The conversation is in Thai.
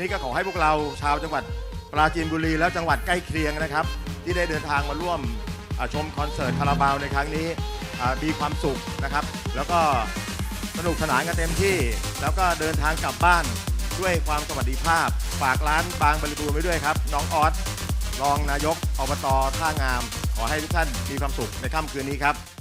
นี้ก็ขอให้พวกเราชาวจังหวัดปราจีนบุรีและจังหวัดใกล้เคียงนะครับ ที่ได้เดินทางมาร่วมชมคอนเสิร์ตคาราบาวในครั้งนี้มีความสุขนะครับ แล้วก็สนุกสนานกันเต็มที่ แล้วก็เดินทางกลับบ้านด้วยความสวัสดิภาพ ฝากร้านบางบริบูรณ์ไว้ด้วยครับ น้องออสรองนายกอบตท่างาม ขอให้ทุกท่านมีความสุขในค่ำคืนนี้ครับ